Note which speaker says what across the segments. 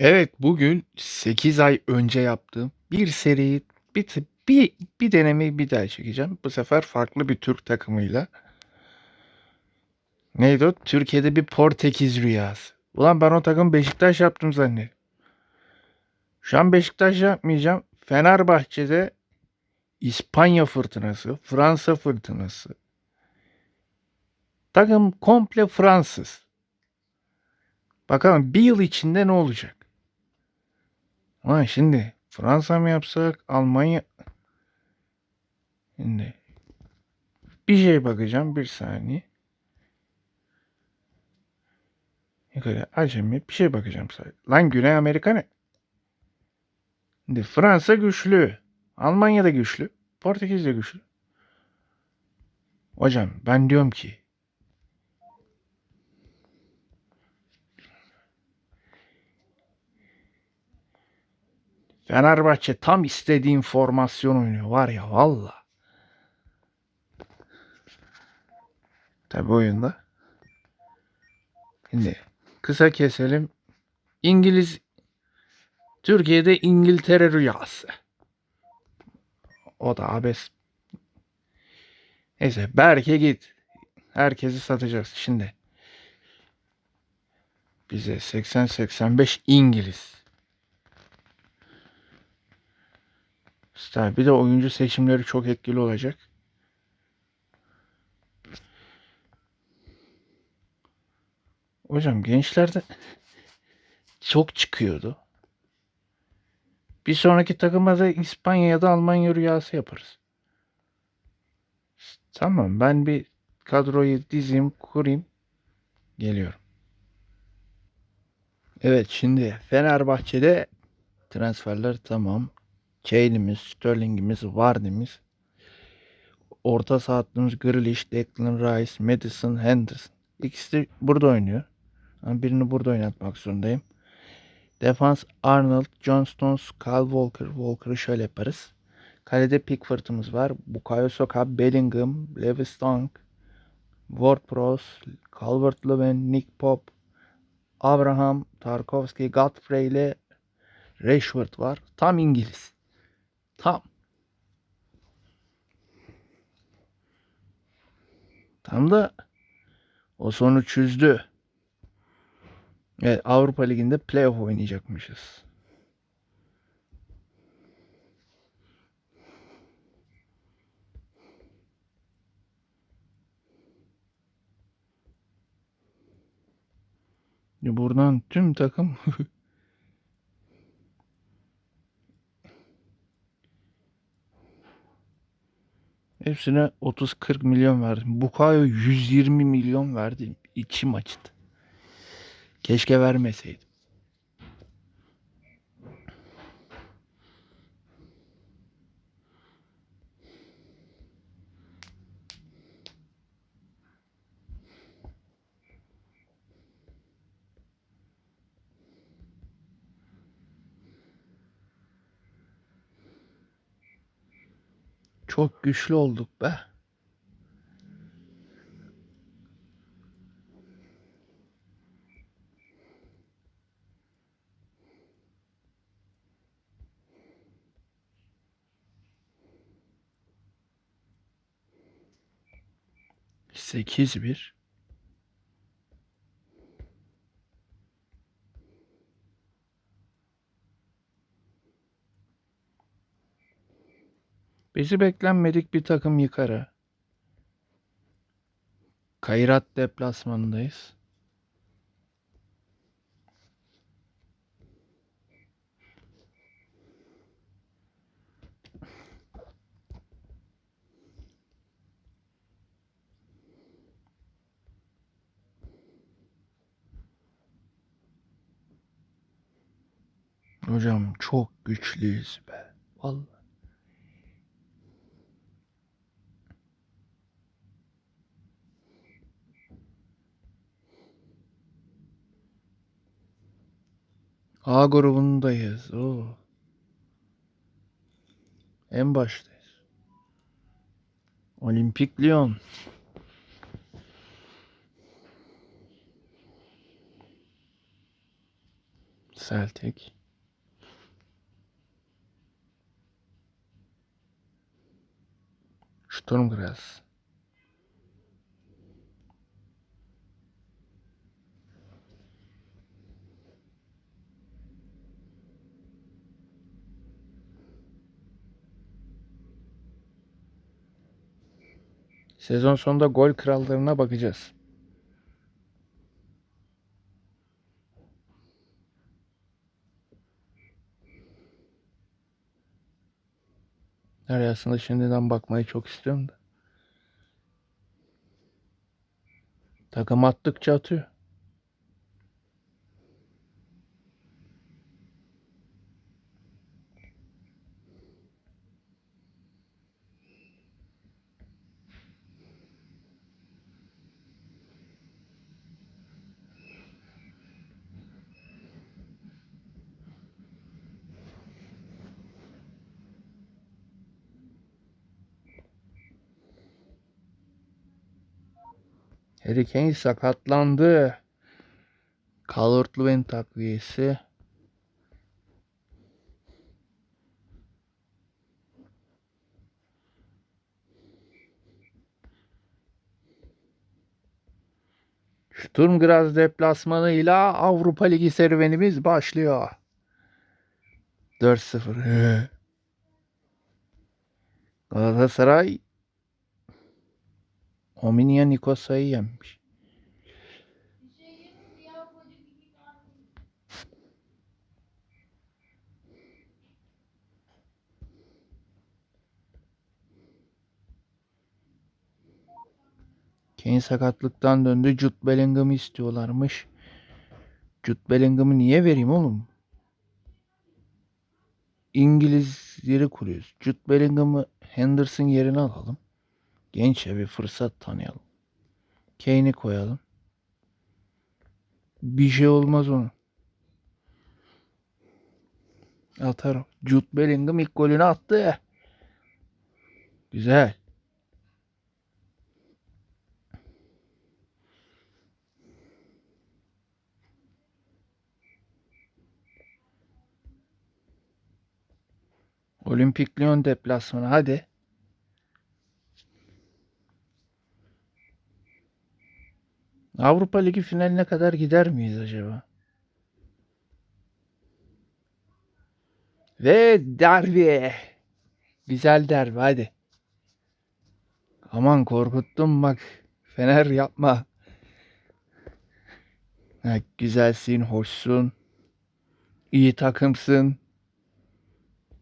Speaker 1: Evet, bugün 8 ay önce yaptığım bir seriyi bir, bir, bir denemeyi bir daha çekeceğim. Bu sefer farklı bir Türk takımıyla. Neydi o? Türkiye'de bir Portekiz rüyası. Ulan ben o takım Beşiktaş yaptım zannediyorum. Şu an Beşiktaş yapmayacağım. Fenerbahçe'de İspanya fırtınası, Fransa fırtınası. Takım komple Fransız. Bakalım bir yıl içinde ne olacak? Ulan şimdi Fransa mı yapsak, Almanya... Şimdi bir şey bakacağım bir saniye. Yukarı acemi bir şey bakacağım sadece. Lan Güney Amerika ne? Şimdi Fransa güçlü. Almanya da güçlü. Portekiz de güçlü. Hocam ben diyorum ki Fenerbahçe tam istediğim formasyon oynuyor var ya valla. Tabi oyunda. Şimdi kısa keselim. İngiliz Türkiye'de İngiltere rüyası. O da abes. Neyse Berke git. Herkesi satacağız şimdi. Bize 80-85 İngiliz. Star. Bir de oyuncu seçimleri çok etkili olacak. Hocam gençlerde çok çıkıyordu. Bir sonraki takıma da İspanya ya da Almanya rüyası yaparız. Tamam ben bir kadroyu dizeyim kurayım. Geliyorum. Evet şimdi Fenerbahçe'de transferler tamam. Kane'imiz, Sterling'imiz, Vardy'miz. Orta saha hattımız Grealish, Declan Rice, Madison, Henderson. İkisi de burada oynuyor. Ama birini burada oynatmak zorundayım. Defans Arnold, John Stones, Kyle Walker. Walker'ı şöyle yaparız. Kalede Pickford'ımız var. Bukayo Saka, Bellingham, Lewis Dunk, Ward-Prowse, Calvert-Lewin, Nick Pope, Abraham, Tarkovski, Godfrey ile Rashford var. Tam İngiliz. Tam. Tam da o sonu çözdü. Evet Avrupa Ligi'nde playoff oynayacakmışız. Ya Buradan tüm takım hepsine 30-40 milyon verdim. Bukayo 120 milyon verdim. İçim açtı. Keşke vermeseydim. Çok güçlü olduk be. Sekiz bir. Bizi beklenmedik bir takım yıkar ha. Kayrat deplasmanındayız. Hocam çok güçlüyüz be. Vallahi. A grubundayız. Oo. En baştayız. Olimpik Lyon. Celtic. Sturm Sezon sonunda gol krallarına bakacağız. Nereye aslında şimdiden bakmayı çok istiyorum da. Takım attıkça atıyor. Harry Kane sakatlandı. Calvert-Lewin takviyesi. Sturm Graz deplasmanıyla Avrupa Ligi serüvenimiz başlıyor. 4-0. Galatasaray Ominia Nikosa'yı yenmiş. Kane sakatlıktan döndü. Jude Bellingham'ı istiyorlarmış. Jude Bellingham'ı niye vereyim oğlum? İngilizleri kuruyoruz. Jude Bellingham'ı Henderson yerine alalım. Gençe bir fırsat tanıyalım. Kane'i koyalım. Bir şey olmaz onun. Atar. Jude Bellingham ilk golünü attı. Güzel. Olimpik Lyon deplasmanı hadi. Avrupa Ligi finaline kadar gider miyiz acaba? Ve derbi. Güzel derbi hadi. Aman korkuttum bak. Fener yapma. Ha, güzelsin, hoşsun. iyi takımsın.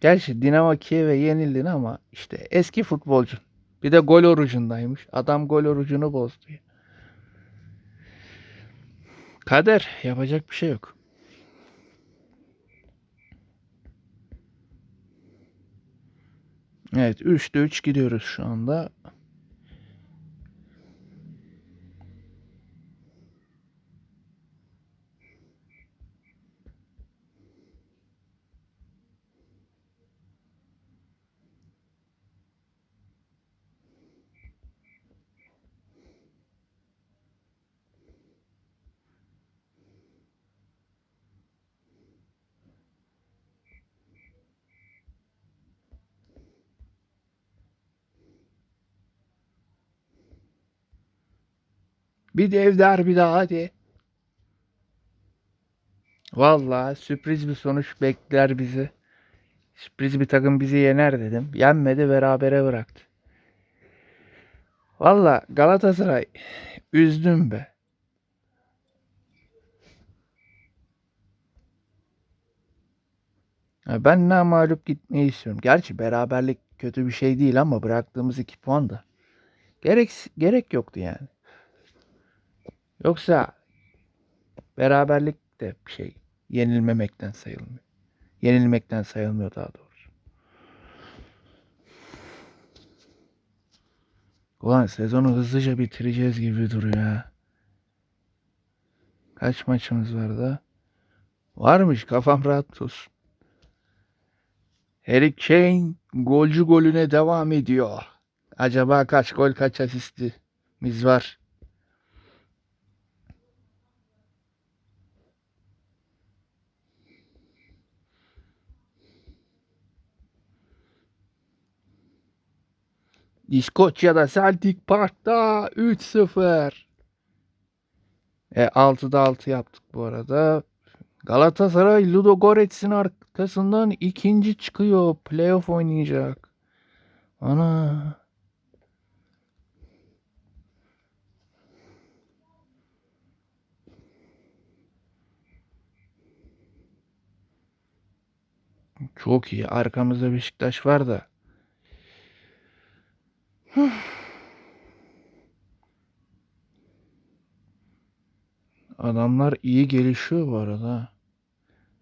Speaker 1: Gerçi Dinamo Kiev'e yenildin ama işte eski futbolcun. Bir de gol orucundaymış. Adam gol orucunu bozdu. Kader yapacak bir şey yok. Evet 3'te 3 gidiyoruz şu anda. Bir dev derbi daha hadi. Vallahi sürpriz bir sonuç bekler bizi. Sürpriz bir takım bizi yener dedim. Yenmedi berabere bıraktı. Vallahi Galatasaray üzdüm be. Ben mağlup gitmeyi istiyorum. Gerçi beraberlik kötü bir şey değil ama bıraktığımız iki puan da gerek gerek yoktu yani. Yoksa beraberlik de bir şey yenilmemekten sayılmıyor. Yenilmekten sayılmıyor daha doğrusu. Ulan sezonu hızlıca bitireceğiz gibi duruyor ha. Kaç maçımız var da? Varmış kafam rahat olsun. Harry Kane golcü golüne devam ediyor. Acaba kaç gol kaç asistimiz var? İskoçya'da Celtic Park'ta 3-0. E 6'da 6 yaptık bu arada. Galatasaray Ludogorets'in arkasından ikinci çıkıyor. Playoff oynayacak. Ana. Çok iyi. Arkamızda Beşiktaş var da. Adamlar iyi gelişiyor bu arada.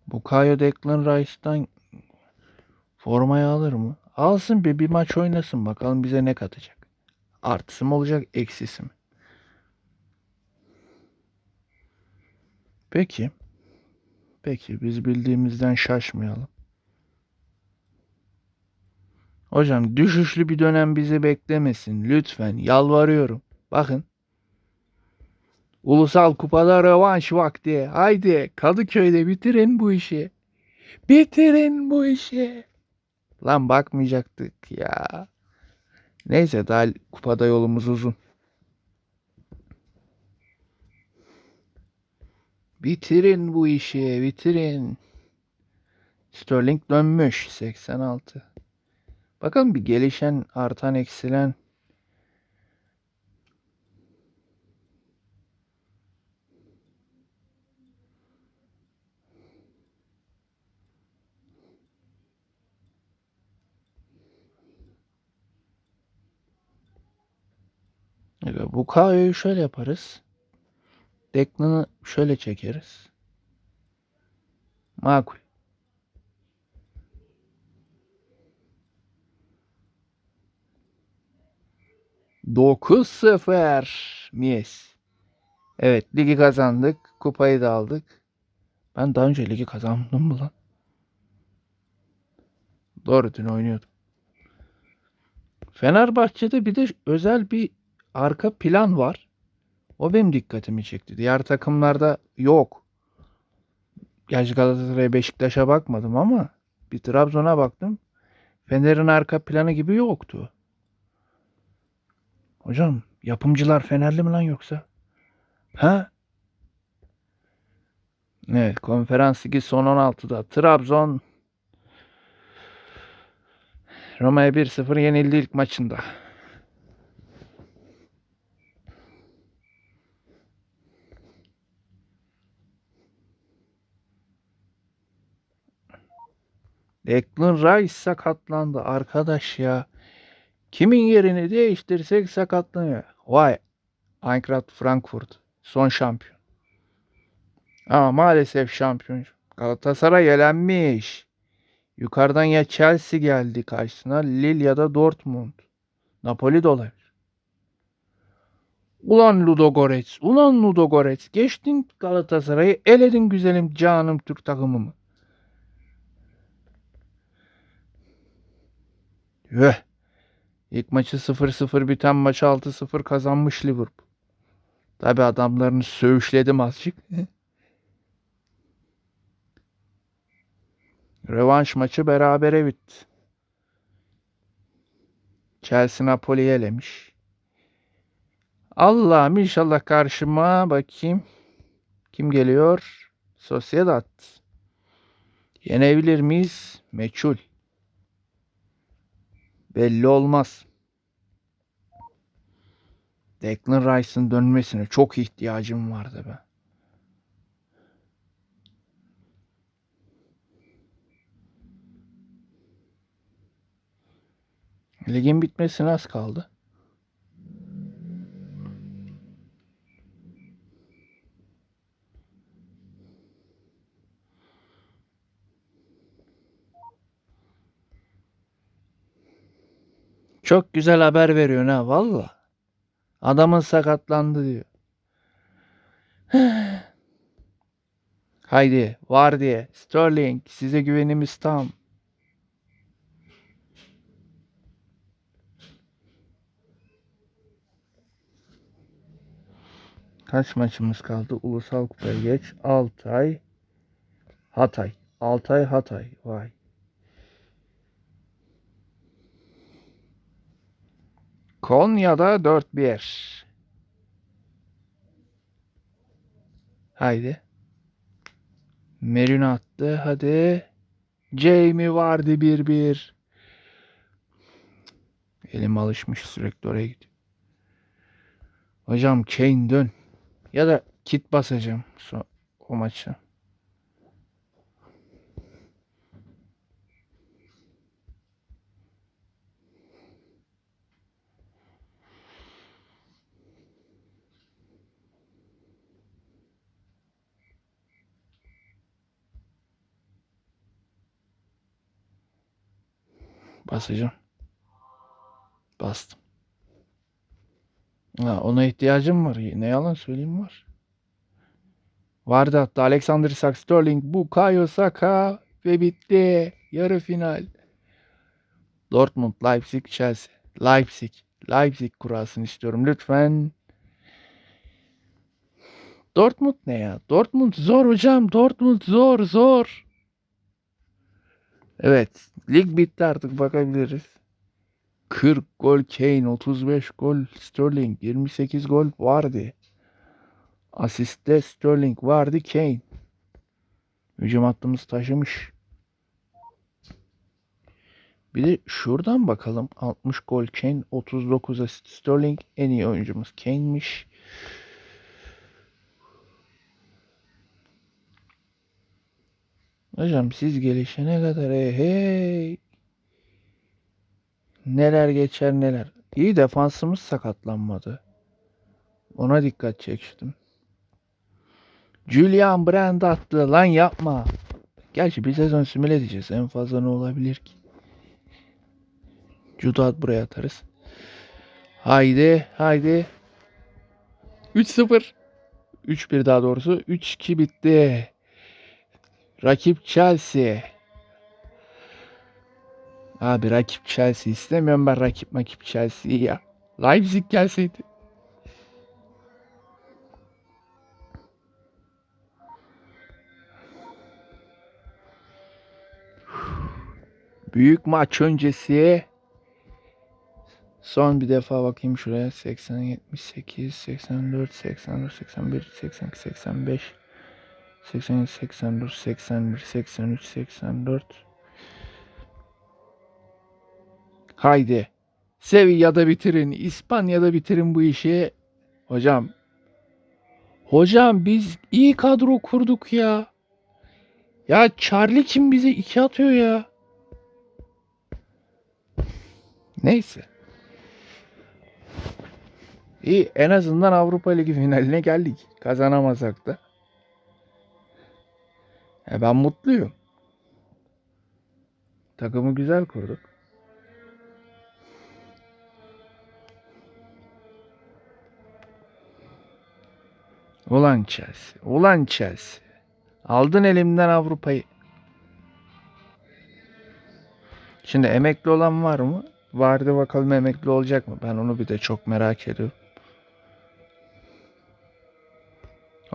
Speaker 1: Bukayo Declan Rice'dan formayı alır mı? Alsın bir, bir maç oynasın bakalım bize ne katacak. Artısı mı olacak, eksisi mi? Peki. Peki biz bildiğimizden şaşmayalım. Hocam düşüşlü bir dönem bizi beklemesin. Lütfen yalvarıyorum. Bakın. Ulusal kupada rövanş vakti. Haydi Kadıköy'de bitirin bu işi. Bitirin bu işi. Lan bakmayacaktık ya. Neyse daha kupada yolumuz uzun. Bitirin bu işi, bitirin. Sterling dönmüş 86. Bakalım bir gelişen, artan, eksilen. Bu Kayo'yu şöyle yaparız. Declan'ı şöyle çekeriz. Makul. Dokuz sefer. Mies. Evet ligi kazandık. Kupayı da aldık. Ben daha önce ligi kazandım mı lan? Doğru dün oynuyordum. Fenerbahçe'de bir de özel bir arka plan var. O benim dikkatimi çekti. Diğer takımlarda yok. Gerçi Galatasaray'a Beşiktaş'a bakmadım ama bir Trabzon'a baktım. Fener'in arka planı gibi yoktu. Hocam yapımcılar Fenerli mi lan yoksa? Ha? Evet konferans ligi son 16'da Trabzon Roma'ya 1-0 yenildi ilk maçında. Declan Rice sakatlandı arkadaş ya. Kimin yerini değiştirsek sakatlanıyor. Vay. Eintracht Frankfurt son şampiyon. Ama maalesef şampiyon. Galatasaray elenmiş. Yukarıdan ya Chelsea geldi karşısına, Lille ya da Dortmund. Napoli de olabilir. Ulan Ludogorets, ulan Ludogorets. Geçtin Galatasaray'ı, eledin güzelim canım Türk takımımı. Üh. İlk maçı 0-0 biten maçı 6-0 kazanmış Liverpool. Tabi adamlarını söğüşledim azıcık. Rövanş maçı berabere bitti. Chelsea Napoli'yi elemiş. Allah'ım inşallah karşıma bakayım. Kim geliyor? Sociedad. Yenebilir miyiz? Meçhul. Belli olmaz. Declan Rice'ın dönmesine çok ihtiyacım vardı be. Ligin bitmesine az kaldı. Çok güzel haber veriyorsun ha valla. Adamın sakatlandı diyor. Haydi var diye. Sterling size güvenimiz tam. Kaç maçımız kaldı? Ulusal Kupaya geç. Altay. Hatay. Altay Hatay. Vay. Konya'da 4-1. Haydi. Merino attı. Hadi. Jamie vardı 1-1. Elim alışmış sürekli oraya gidiyor. Hocam Kane dön. Ya da kit basacağım o maça. Basacağım. Bastım. Ha, ona ihtiyacım var. Ne yalan söyleyeyim var. Vardı hatta Alexander Isak, Sterling, Bukayo Saka ve bitti. Yarı final. Dortmund, Leipzig, Chelsea. Leipzig. Leipzig kurasını istiyorum lütfen. Dortmund ne ya? Dortmund zor hocam. Dortmund zor zor. Evet. Lig bitti artık bakabiliriz. 40 gol Kane, 35 gol Sterling, 28 gol vardı. Asiste Sterling vardı Kane. Hücum hattımız taşımış. Bir de şuradan bakalım. 60 gol Kane, 39 asist Sterling. En iyi oyuncumuz Kane'miş. Hocam siz gelişene kadar hey, hey. Neler geçer neler. İyi defansımız sakatlanmadı. Ona dikkat çektim. Julian Brand attı. Lan yapma. Gerçi bir sezon simüle edeceğiz. En fazla ne olabilir ki? Judat buraya atarız. Haydi. Haydi. 3-0. 3-1 daha doğrusu. 3-2 bitti. Rakip Chelsea. Abi rakip Chelsea istemiyorum ben rakip makip Chelsea'yi ya. Leipzig gelseydi. Büyük maç öncesi son bir defa bakayım şuraya 80 78 84 84 81 82 85 87 84 81 83 84 Haydi. Sevilla'da bitirin. İspanya'da bitirin bu işi. Hocam. Hocam biz iyi kadro kurduk ya. Ya Charlie kim bize iki atıyor ya. Neyse. İyi en azından Avrupa Ligi finaline geldik. Kazanamasak da. E ben mutluyum. Takımı güzel kurduk. Ulan Chelsea. Ulan Chelsea. Aldın elimden Avrupa'yı. Şimdi emekli olan var mı? Vardı bakalım emekli olacak mı? Ben onu bir de çok merak ediyorum.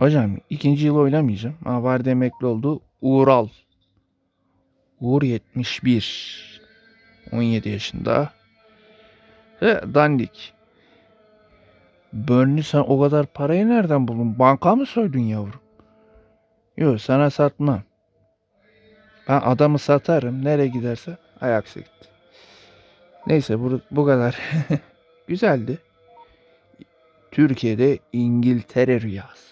Speaker 1: Hocam ikinci yıl oynamayacağım. Ama vardı emekli oldu. Uğural. Uğur 71. 17 yaşında. He, dandik. Burnley sen o kadar parayı nereden buldun? Banka mı soydun yavrum? Yok sana satmam. Ben adamı satarım. Nereye giderse ayaksı gitti. Neyse bu, bu kadar. Güzeldi. Türkiye'de İngiltere rüyası.